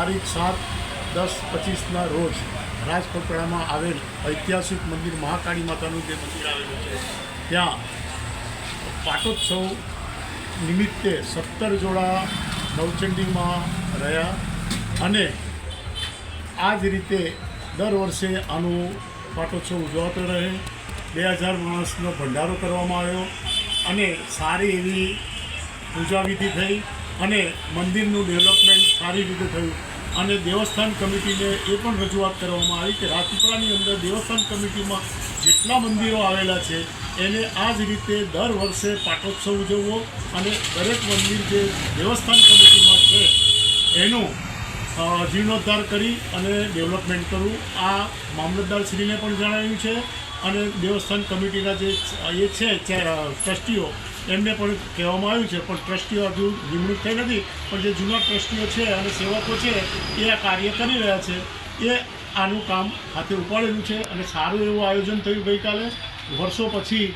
તારીખ સાત દસ પચીસના રોજ રાજકોટડામાં આવેલ ઐતિહાસિક મંદિર મહાકાળી માતાનું જે મંદિર આવેલું છે, ત્યાં પાટોત્સવ નિમિત્તે સત્તર જોડા નવચંડીમાં રહ્યા અને આ જ રીતે દર વર્ષે આનું પાટોત્સવ ઉજવાતો રહે. બે હજાર માણસનો ભંડારો કરવામાં આવ્યો અને સારી એવી પૂજા વિધિ થઈ અને મંદિરનું ડેવલપમેન્ટ સારી રીતે થયું. અને દેવસ્થાન કમિટીને એ પણ રજૂઆત કરવામાં આવી કે રાજપીપળાની અંદર દેવસ્થાન કમિટીમાં જેટલા મંદિરો આવેલા છે, એને આ જ રીતે દર વર્ષે પાટોત્સવ ઉજવવો અને દરેક મંદિર જે દેવસ્થાન કમિટીમાં છે, એનું જીર્ણોદ્ધાર કરી અને ડેવલપમેન્ટ કરવું. આ મામલતદારશ્રીને પણ જણાવ્યું છે અને દેવસ્થાન કમિટીના જે એ છે ટ્રસ્ટીઓ, એમને પણ કહેવામાં આવ્યું છે, પણ ટ્રસ્ટીઓ હજુ નિમણૂક થઈ નથી. પણ જે જૂના ટ્રસ્ટીઓ છે અને સેવકો છે, એ આ કાર્ય કરી રહ્યા છે. એ આનું કામ હાથે ઉપાડેલું છે અને સારું એવું આયોજન થયું ગઈકાલે. વર્ષો પછી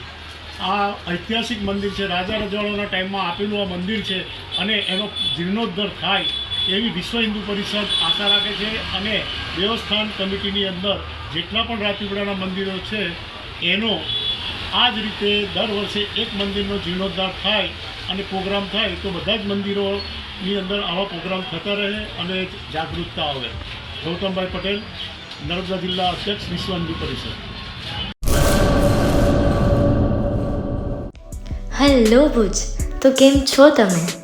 આ ઐતિહાસિક મંદિર છે, રાજા રજવાડાના ટાઈમમાં આપેલું આ મંદિર છે અને એનો જીર્ણોદ્ધાર થાય એવી વિશ્વ હિન્દુ પરિષદ આશા રાખે છે અને દેવસ્થાન કમિટીની અંદર જેટલા પણ રાજપીપળાના મંદિરો છે, એનો આ જ રીતે દર વર્ષે એક મંદિરનો જીર્ણોદ્ધાર થાય અને પ્રોગ્રામ થાય, તો બધા જ મંદિરોની અંદર આવા પ્રોગ્રામ થતા રહે અને જાગૃતતા આવે. ગૌતમભાઈ પટેલ, નર્મદા જિલ્લા અધ્યક્ષ, વિશ્વ હિન્દુ પરિષદ. હેલો ભુજ. તો કેમ છો તમે?